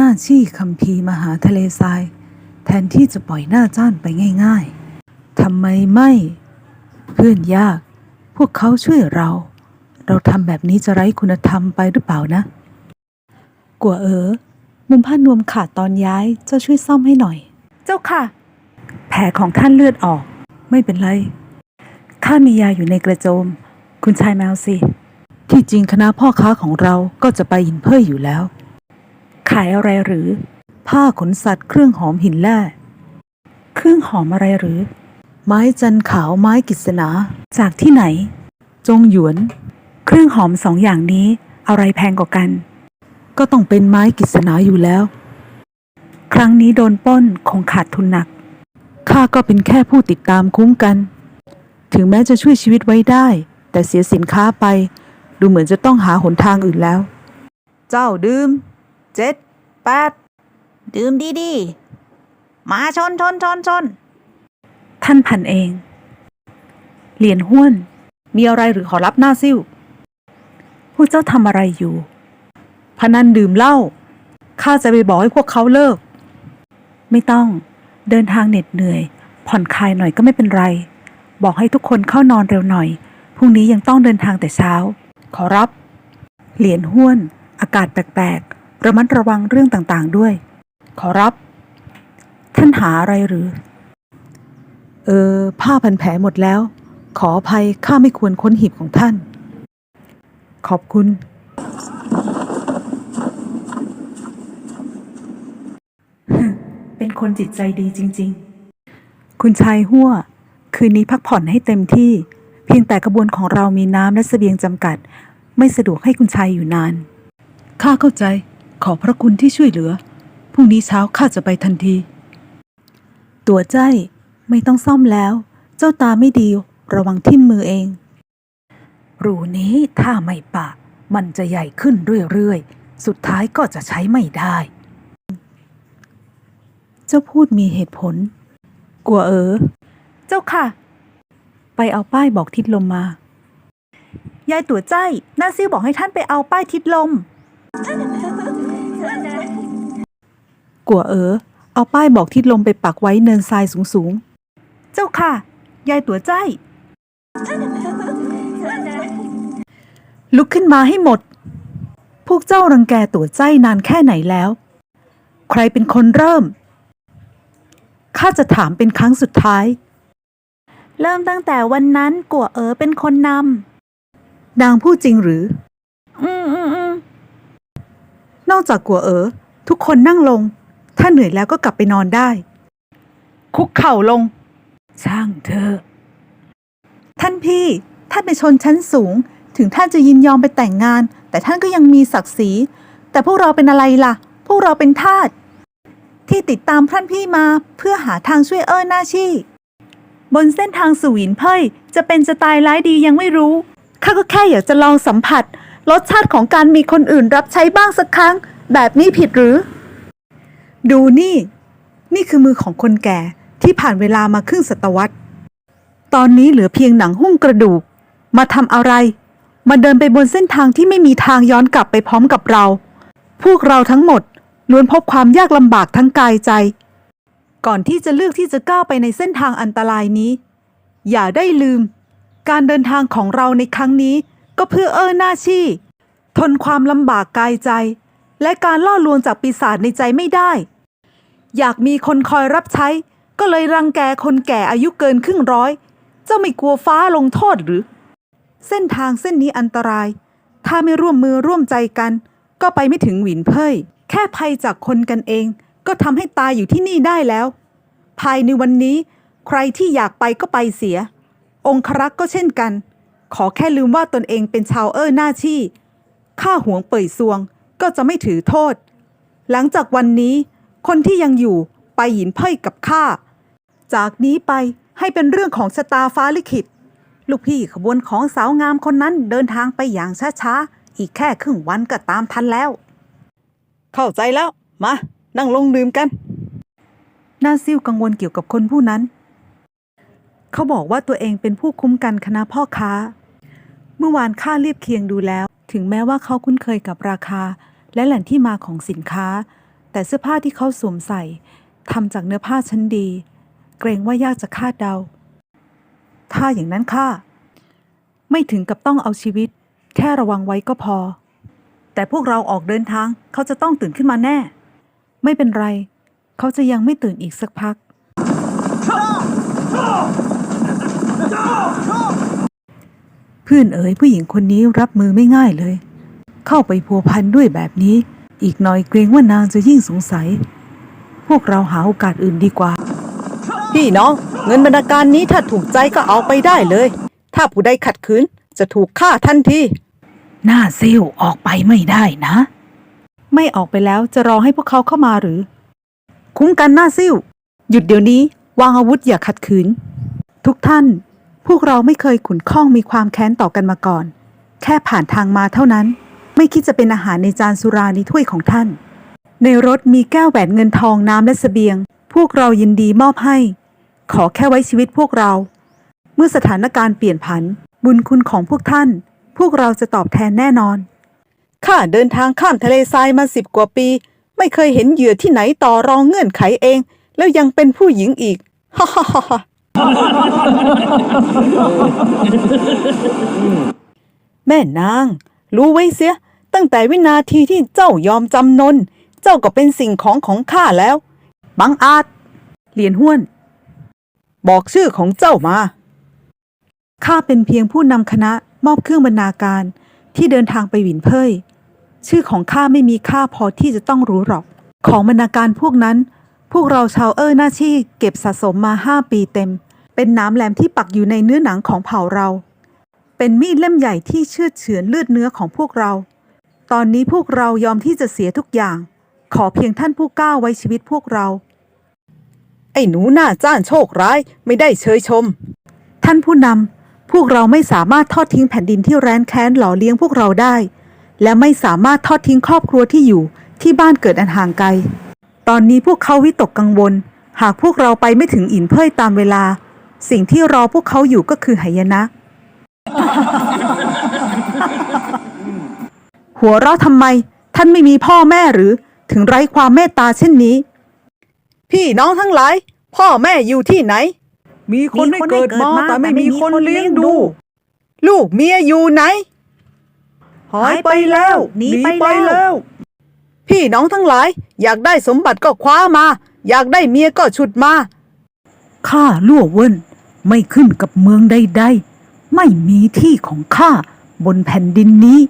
หน้าชี่คัมภีร์มหาทะเลทราย แทนที่จะปล่อยหน้าจ้านไปง่ายๆทำไมไม่ เพื่อนยาก พวกเขาช่วยเรา เราทำแบบนี้จะไร้คุณธรรมไปหรือเปล่านะ กัวเอ๋อมุมผ้านวมขาดตอนย้ายเจ้าช่วยซ่อมให้หน่อย เจ้าค่ะ แผลของท่านเลือดออก ไม่เป็นไรข้ามียาอยู่ในกระโจม คุณชายแมวสิ ที่จริงคณะพ่อค้าของเราก็จะไปหินเพ่ยอยู่แล้ว ขายอะไรหรือ ผ้าขนสัตว์เครื่องหอมหินแร่เครื่องหอมอะไรหรือ ไม้จันขาวไม้กิษณาจากที่ไหน จงหยวน เครื่องหอมสองอย่างนี้อะไรแพงกว่ากัน ก็ต้องเป็นไม้กิษณาอยู่แล้ว ครั้งนี้โดนปล้นคงขาดทุนหนักข้าก็เป็นแค่ผู้ติดตามคุ้มกัน ถึงแม้จะช่วยชีวิตไว้ได้ แต่เสียสินค้าไป ดูเหมือนจะต้องหาหนทางอื่นแล้ว เจ้าดื่ม เจ็ดแปดดื่มดีๆ มาชนชนชนชน ท่านพันเอง เหรียญห้วน มีอะไรหรือขอรับหน้าซิ่วผู้เจ้าทำอะไรอยู่ พนันดื่มเหล้า ข้าจะไปบอกให้พวกเขาเลิก ไม่ต้อง เดินทางเหน็ดเหนื่อย ผ่อนคลายหน่อยก็ไม่เป็นไร บอกให้ทุกคนเข้านอนเร็วหน่อย พรุ่งนี้ยังต้องเดินทางแต่เช้า ขอรับ เหรียญห้วน อากาศแปลกๆ ระมัดระวังเรื่องต่างๆด้วย ขอรับ ท่านหาอะไรหรือ เออ ผ้าพันแผลหมดแล้ว ขออภัยข้าไม่ควรค้นหีบของท่าน ขอบคุณ เป็นคนจิตใจดีจริง ๆ คุณชายหัวคืนนี้พักผ่อนให้เต็มที่ เพียงแต่กระบวนของเรามีน้ำและเสบียงจำกัด ไม่สะดวกให้คุณชายอยู่นาน ข้าเข้าใจ ขอพระคุณที่ช่วยเหลือ พรุ่งนี้เช้าข้าจะไปทันที ตัวใจยไม่ต้องซ่อมแล้ว เจ้าตาไม่ดีระวังทิ่มมือเอง รูนี้ถ้าไม่ปะ มันจะใหญ่ขึ้นเรื่อยๆ สุดท้ายก็จะใช้ไม่ได้ เจ้าพูดมีเหตุผล กลัวเออ เจ้าค่ะ ไปเอาป้ายบอกทิศลมมา ยายตัวใจน้าซิ่วบอกให้ท่านไปเอาป้ายทิศลม กัวเออเอาป้ายบอกทิศลมไปปักไว้เนินทรายสูงเจ้าค่ะ ยายตัวใจๆลุกขึ้นมาให้หมด พวกเจ้ารังแกตัวใจนานแค่ไหนแล้ว ใครเป็นคนเริ่ม ข้าจะถามเป็นครั้งสุดท้าย เริ่มตั้งแต่วันนั้นกัวเอ๋อเป็นคนนนางพูดจริงหรือำอืมอืมอืมนอกจากกัวเอ๋อทุกคนนั่งลง ถ้าเหนื่อยแล้วก็กลับไปนอนได้ คุกเข่าลง ช่างเถอท่านพี่ ท่านเป็นชนชั้นสูง ถึงท่านจะยินยอมไปแต่งงาน แต่ท่านก็ยังมีศักดิ์ศรี แต่พวกเราเป็นอะไรล่ะ พวกเราเป็นทาส ที่ติดตามท่านพี่มาเพื่อหาทางช่วยเอ้อหน้าชี่บนเส้นทางสู่หวินเพ่ยจะเป็นจะตายร้ายดียังไม่รู้ ข้าก็แค่อยากจะลองสัมผัสรสชาติของการมีคนอื่นรับใช้บ้างสักครั้ง แบบนี้ผิดหรือ ดูนี่ นี่คือมือของคนแก่ที่ผ่านเวลามาครึ่งศตวรรษ ตอนนี้เหลือเพียงหนังหุ้มกระดูก มาทำอะไร มาเดินไปบนเส้นทางที่ไม่มีทางย้อนกลับไปพร้อมกับเรา พวกเราทั้งหมดล้วนพบความยากลำบากทั้งกายใจ ก่อนที่จะเลือกที่จะก้าวไปในเส้นทางอันตรายนี้ อย่าได้ลืม การเดินทางของเราในครั้งนี้ก็เพื่อเออหน้าชี่ ทนความลำบากกายใจ และการล่อลวงจากปีศาจในใจไม่ได้ อยากมีคนคอยรับใช้ ก็เลยรังแกคนแก่อายุเกินครึ่งร้อย เจ้าไม่กลัวฟ้าลงโทษหรือ เส้นทางเส้นนี้อันตราย ถ้าไม่ร่วมมือร่วมใจกัน ก็ไปไม่ถึงหวินเพ่ยแค่ภัยจากคนกันเอง ก็ทำให้ตายอยู่ที่นี่ได้แล้ว ภายในวันนี้ ใครที่อยากไปก็ไปเสีย องครักษ์ก็เช่นกัน ขอแค่ลืมว่าตนเองเป็นชาวเอ้อหน้าชี่ข้าหวงเป่ยซวง ก็จะไม่ถือโทษ หลังจากวันนี้ คนที่ยังอยู่ไปหินเพ่ยกับข้า จากนี้ไปให้เป็นเรื่องของชะตาฟ้าลิขิต ลูกพี่ขบวนของสาวงามคนนั้นเดินทางไปอย่างช้าๆ อีกแค่ครึ่งวันก็ตามทันแล้ว เข้าใจแล้ว มา นั่งลงดื่มกันน้าซิ่วกังวลเกี่ยวกับคนผู้นั้น เขาบอกว่าตัวเองเป็นผู้คุ้มกันคณะพ่อค้า เมื่อวานข้าเรียบเคียงดูแล้ว ถึงแม้ว่าเขาคุ้นเคยกับราคา และแหล่งที่มาของสินค้า แต่เสื้อผ้าที่เขาสวมใส่ทำจากเนื้อผ้าชั้นดี เกรงว่ายากจะคาดเดา ถ้าอย่างนั้นข้าไม่ถึงกับต้องเอาชีวิต แค่ระวังไว้ก็พอ แต่พวกเราออกเดินทางเขาจะต้องตื่นขึ้นมาแน่ ไม่เป็นไร เขาจะยังไม่ตื่นอีกสักพัก เพื่อนเอ๋ยผู้หญิงคนนี้รับมือไม่ง่ายเลย เข้าไปพัวพันด้วยแบบนี้ อีกหน่อยเกรงว่านางจะยิ่งสงสัย พวกเราหาโอกาสอื่นดีกว่า พี่น้อง เงินบรรณาการนี้ถ้าถูกใจก็เอาไปได้เลย ถ้าผู้ใดขัดขืนจะถูกฆ่าทันทีหน้าซิลออกไปไม่ได้นะ ไม่ออกไปแล้วจะรอให้พวกเขาเข้ามาหรือ คุ้มกันหน้าซิลหยุดเดี๋ยวนี้ วางอาวุธอย่าขัดขืน ทุกท่าน พวกเราไม่เคยขุนข้องมีความแค้นต่อกันมาก่อน แค่ผ่านทางมาเท่านั้น ไม่คิดจะเป็นอาหารในจานสุราในถ้วยของท่าน ในรถมีแก้วแหวนเงินทองน้ำและเสบียง พวกเรายินดีมอบให้ ขอแค่ไว้ชีวิตพวกเรา เมื่อสถานการณ์เปลี่ยนผัน บุญคุณของพวกท่าน พวกเราจะตอบแทนแน่นอนข้าเดินทางข้ามทะเลทรายมาสิบกว่าปี ไม่เคยเห็นเหยื่อที่ไหนต่อรองเงื่อนไขเอง แล้วยังเป็นผู้หญิงอีกฮ่าฮ่าฮ่า แม่นาง รู้ไว้เสีย ตั้งแต่วินาทีที่เจ้ายอมจำนน เจ้าก็เป็นสิ่งของของข้าแล้ว บังอาจ เหรียญห้วน บอกชื่อของเจ้ามา ข้าเป็นเพียงผู้นำคณะมอบเครื่องบรรณาการที่เดินทางไปหวินเพยชื่อของข้าไม่มีค่าพอที่จะต้องรู้หรอก ของบรรณาการพวกนั้น พวกเราชาวเออร์หน้าที่เก็บสะสมมาห้าปีเต็ม เป็นน้ำแหลมที่ปักอยู่ในเนื้อหนังของเผ่าเรา เป็นมีดเล่มใหญ่ที่เชือดเฉือนเลือดเนื้อของพวกเรา ตอนนี้พวกเรายอมที่จะเสียทุกอย่าง ขอเพียงท่านผู้กล้าไว้ชีวิตพวกเรา ไอ้หนูหน้าจ้านโชคร้ายไม่ได้เชยชม ท่านผู้นำพวกเราไม่สามารถทอดทิ้งแผ่นดินที่แร้นแค้นหล่อเลี้ยงพวกเราได้ และไม่สามารถทอดทิ้งครอบครัวที่อยู่ที่บ้านเกิดอันห่างไกล ตอนนี้พวกเขาวิตกกังวล หากพวกเราไปไม่ถึงอินเพยตามเวลา สิ่งที่รอพวกเขาอยู่ก็คือหายนะ หัวเราะทำไม ท่านไม่มีพ่อแม่หรือ ถึงไร้ความเมตตาเช่นนี้ พี่น้องทั้งหลาย พ่อแม่อยู่ที่ไหน มีคนให้เกิดมาแต่ไม่มีคนเลี้ยงดู ลูกเมียอยู่ไหน หายไปแล้วหนีไปแล้ว พี่น้องทั้งหลาย อยากได้สมบัติก็คว้ามา อยากได้เมียก็ฉุดมาข้าลั่วเวิน ไม่ขึ้นกับเมืองใดๆ ไม่มีที่ของข้าบนแผ่นดินนี้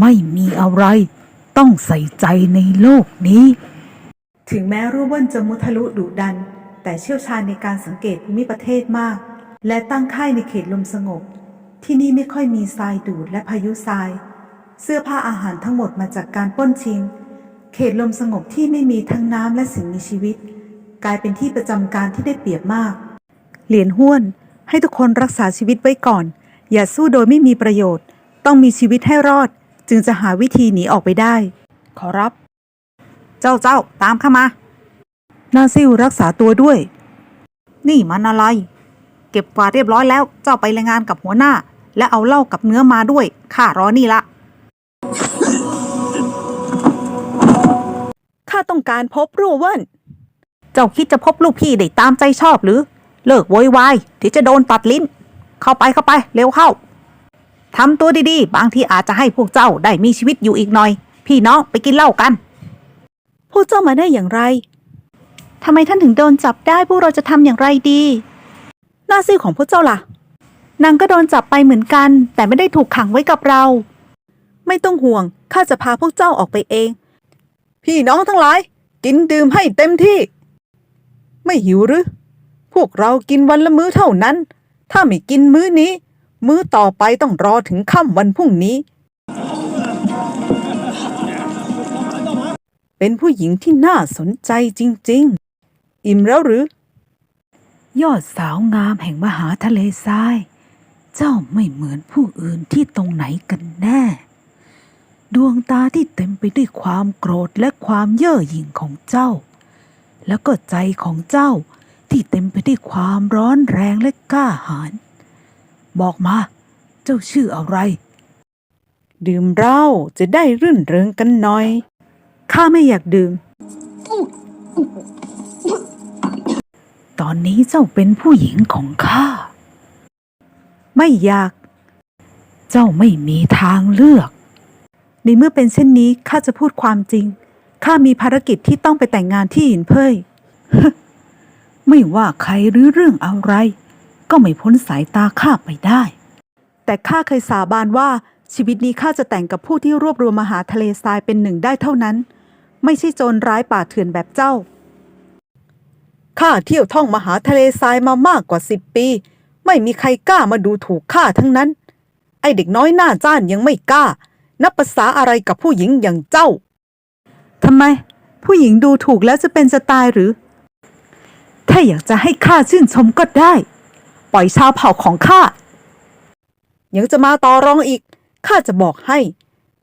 ไม่มีอะไรต้องใส่ใจในโลกนี้ ถึงแม้รูเวินจะมุทะลุดุดัน แต่เชี่ยวชาญในการสังเกตภูมิประเทศมาก และตั้งค่ายในเขตลมสงบ ที่นี่ไม่ค่อยมีทรายดูดและพายุทราย เสื้อผ้าอาหารทั้งหมดมาจากการป้นชิง เขตลมสงบที่ไม่มีทั้งน้ำและสิ่งมีชีวิต กลายเป็นที่ประจำการที่ได้เปรียบมาก เหรียญห้วน ให้ทุกคนรักษาชีวิตไว้ก่อน อย่าสู้โดยไม่มีประโยชน์ ต้องมีชีวิตให้รอด จึงจะหาวิธีหนีออกไปได้ ขอรับ เจ้าเจ้าตามข้ามา นาซิลรักษาตัวด้วย นี่มันอะไร เก็บกวาดเรียบร้อยแล้ว เจ้าไปรายงานกับหัวหน้า และเอาเหล้ากับเนื้อมาด้วยข้ารอนี่ละข้าต้องการพบรูเวินเจ้าคิดจะพบลูกพี่ได้ตามใจชอบหรือ เลิกโวยวายที่จะโดนตัดลิ้น เข้าไปเข้าไป เร็วเข้าทำตัวดีๆ บางทีอาจจะให้พวกเจ้าได้มีชีวิตอยู่อีกหน่อย พี่น้องไปกินเหล้ากัน พวกเจ้ามาได้อย่างไรทำไมท่านถึงโดนจับได้พวกเราจะทำอย่างไรดี หน้าซื่อของพวกเจ้าล่ะ นางก็โดนจับไปเหมือนกัน แต่ไม่ได้ถูกขังไว้กับเรา ไม่ต้องห่วงข้าจะพาพวกเจ้าออกไปเอง พี่น้องทั้งหลาย กินดื่มให้เต็มที่ ไม่หิวหรือ วกเรากินวันละมื้อเท่านั้น ถ้าไม่กินมื้อนี้ มื้อต่อไปต้องรอถึงค่ำวันพรุ่งนี้ เป็นผู้หญิงที่น่าสนใจจริง ๆ อิ่มแล้วหรือ ยอดสาวงามแห่งมหาทะเลทราย เจ้าไม่เหมือนผู้อื่นที่ตรงไหนกันแน่ ดวงตาที่เต็มไปด้วยความโกรธและความเย่อหยิ่งของเจ้า แล้วก็ใจของเจ้า ที่เต็มไปด้วยความร้อนแรงและกล้าหาญบอกมา เจ้าชื่ออะไร ดื่มเหล้าจะได้รื่นเริงกันหน่อย ข้าไม่อยากดื่ม ตอนนี้เจ้าเป็นผู้หญิงของข้า ไม่อยาก เจ้าไม่มีทางเลือก ในเมื่อเป็นเช่นนี้ข้าจะพูดความจริง ข้ามีภารกิจที่ต้องไปแต่งงานที่หินเพย ไม่ว่าใครหรือเรื่องอะไร ก็ไม่พ้นสายตาข้าไปได้ แต่ข้าเคยสาบานว่าชีวิตนี้ข้าจะแต่งกับผู้ที่รวบรวมมหาทะเลทรายเป็นหนึ่งได้เท่านั้น ไม่ใช่โจรร้ายป่าเถื่อนแบบเจ้าข้าเที่ยวท่องมหาทะเลทรายมามากกว่าสิบปี ไม่มีใครกล้ามาดูถูกข้าทั้งนั้น ไอเด็กน้อยหน้าจ้านยังไม่กล้า นับภาษาอะไรกับผู้หญิงอย่างเจ้าทำไม ผู้หญิงดูถูกแล้วจะเป็นจะตายหรือ ถ้าอยากจะให้ข้าชื่นชมก็ได้ ปล่อยชาวเผ่าของข้ายังจะมาต่อรองอีก ข้าจะบอกให้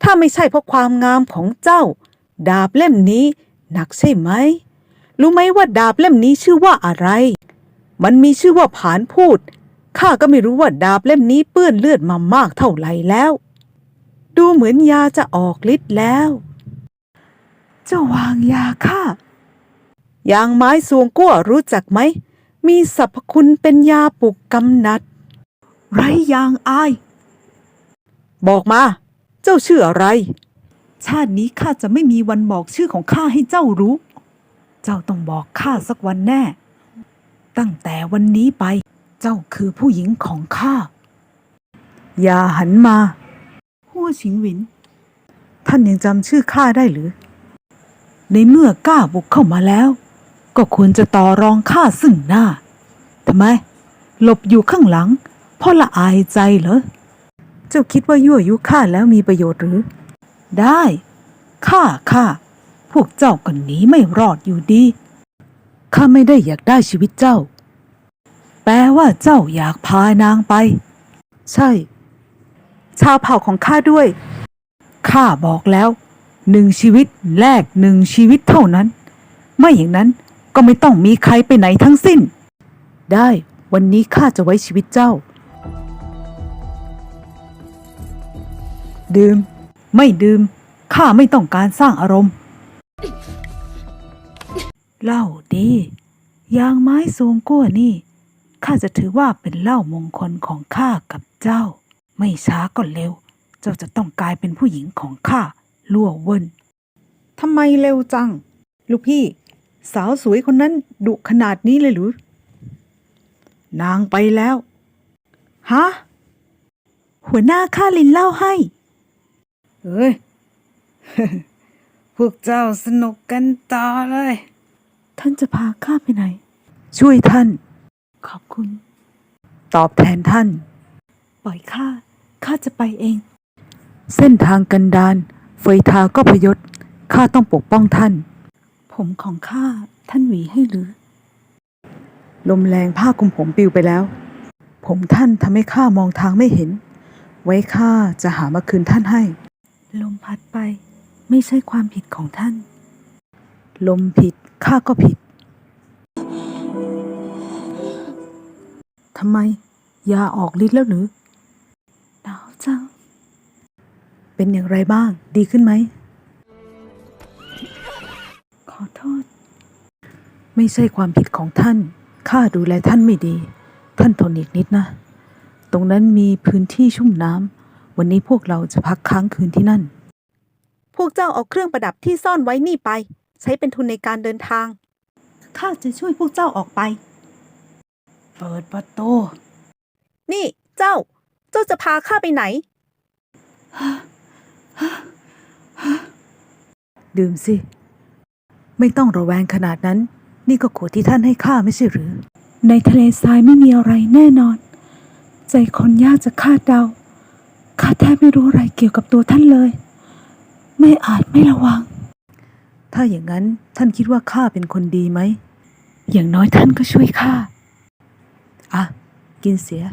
ถ้าไม่ใช่เพราะความงามของเจ้า ดาบเล่มนี้ หนักใช่ไหม รู้ไหมว่าดาบเล่มนี้ชื่อว่าอะไร มันมีชื่อว่าผานพูด ข้าก็ไม่รู้ว่าดาบเล่มนี้เปื้อนเลือดมามากเท่าไหร่แล้ว ดูเหมือนยาจะออกฤทธิ์แล้ว เจ้าวางยาข้า ยางไม้สวงกั้วรู้จักไหม มีสรรพคุณเป็นยาปลุกกำนัด ไรยางอาย บอกมา เจ้าชื่ออะไร ชาตินี้ข้าจะไม่มีวันบอกชื่อของข้าให้เจ้ารู้ เจ้าต้องบอกข้าสักวันแน่ ตั้งแต่วันนี้ไป เจ้าคือผู้หญิงของข้า อย่าหันมาหัวชิงหวิน ท่านยังจำชื่อข้าได้หรือ ในเมื่อกล้าบุกเข้ามาแล้ว ก็ควรจะต่อรองข้าซึ่งหน้าทำไม หลบอยู่ข้างหลังเพราะละอายใจเหรอ เจ้าคิดว่ายั่วยุข้าแล้วมีประโยชน์หรือ ได้ข้าข้าพวกเจ้าก็หนีไม่รอดอยู่ดีข้าไม่ได้อยากได้ชีวิตเจ้า แปลว่าเจ้าอยากพานางไป ใช่ ชาวเผ่าของข้าด้วยข้าบอกแล้ว หนึ่งชีวิตแลกหนึ่งชีวิตเท่านั้น ไม่อย่างนั้น ก็ไม่ต้องมีใครไปไหนทั้งสิ้น ได้วันนี้ข้าจะไว้ชีวิตเจ้า ดื่ม ไม่ดื่มข้าไม่ต้องการสร้างอารมณ์เหล้าดียางไม้ทรงกั้วนี่ข้าจะถือว่าเป็นเหล้ามงคลของข้ากับเจ้า ไม่ช้าก็เร็ว เจ้าจะต้องกลายเป็นผู้หญิงของข้าลั่วเวินทำไมเร็วจัง ลูกพี่ สาวสวยคนนั้นดุขนาดนี้เลยหรือนางไปแล้ว ฮะ หัวหน้าข้าลินเล่าให้ เอ้ย พวกเจ้าสนุกกันต่อเลย ท่านจะพาข้าไปไหน ช่วยท่าน ขอบคุณ ตอบแทนท่าน ปล่อยข้า ข้าจะไปเอง เส้นทางกันดาน เฟยทาก็พยศ ข้าต้องปกป้องท่าน ผมของข้าท่านหวีให้หรือ ลมแรงผ้าคลุมผมปลิวไปแล้ว ผมท่านทำให้ข้ามองทางไม่เห็น ไว้ข้าจะหามาคืนท่านให้ ลมพัดไปไม่ใช่ความผิดของท่าน ลมผิดข้าก็ผิดทำไมยาออกฤทธิ์แล้วหรือหนาวจัง เป็นอย่างไรบ้างดีขึ้นไหม ไม่ใช่ความผิดของท่าน ข้าดูแลท่านไม่ดี ท่านทนอีกนิดนะ ตรงนั้นมีพื้นที่ชุ่มน้ำ วันนี้พวกเราจะพักค้างคืนที่นั่น พวกเจ้าเอาเครื่องประดับที่ซ่อนไว้นี่ไป ใช้เป็นทุนในการเดินทาง ข้าจะช่วยพวกเจ้าออกไป เปิดประตู นี่เจ้า เจ้าจะพาข้าไปไหน ดื่มสิ ไม่ต้องระแวงขนาดนั้น นี่ก็ขวดที่ท่านให้ข้าไม่ใช่หรือ ในทะเลทรายไม่มีอะไรแน่นอน ใจคนยากจะคาดเดาข้าแทบไม่รู้อะไรเกี่ยวกับตัวท่านเลย ไม่อาจไม่ระวัง ถ้าอย่างนั้นท่านคิดว่าข้าเป็นคนดีไหม อย่างน้อยท่านก็ช่วยข้าอะ กินเสีย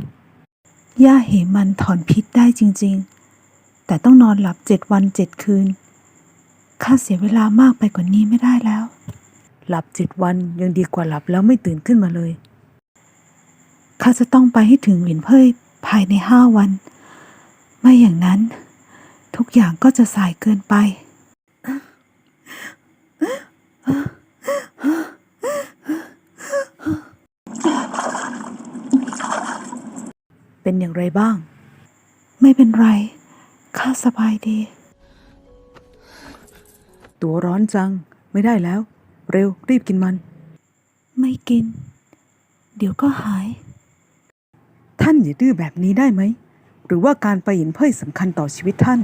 ย่าเหมันถอนพิษได้จริง ๆ แต่ต้องนอนหลับเจ็ดวันเจ็ดคืน ข้าเสียเวลามากไปกว่านี้ไม่ได้แล้ว หลับเจ็ดวันยังดีกว่าหลับแล้วไม่ตื่นขึ้นมาเลย ข้าจะต้องไปให้ถึงหลินเพ่ยภายในห้าวัน ไม่อย่างนั้น ทุกอย่างก็จะสายเกินไป เป็นอย่างไรบ้าง ไม่เป็นไร ข้าสบายดี ตัวร้อนจังไม่ได้แล้ว เร็ว รีบกินมัน ไม่กิน เดี๋ยวก็หาย ท่านอย่าดื้อแบบนี้ได้ไหม หรือว่าการไปหยินเพ่ยสำคัญต่อชีวิตท่าน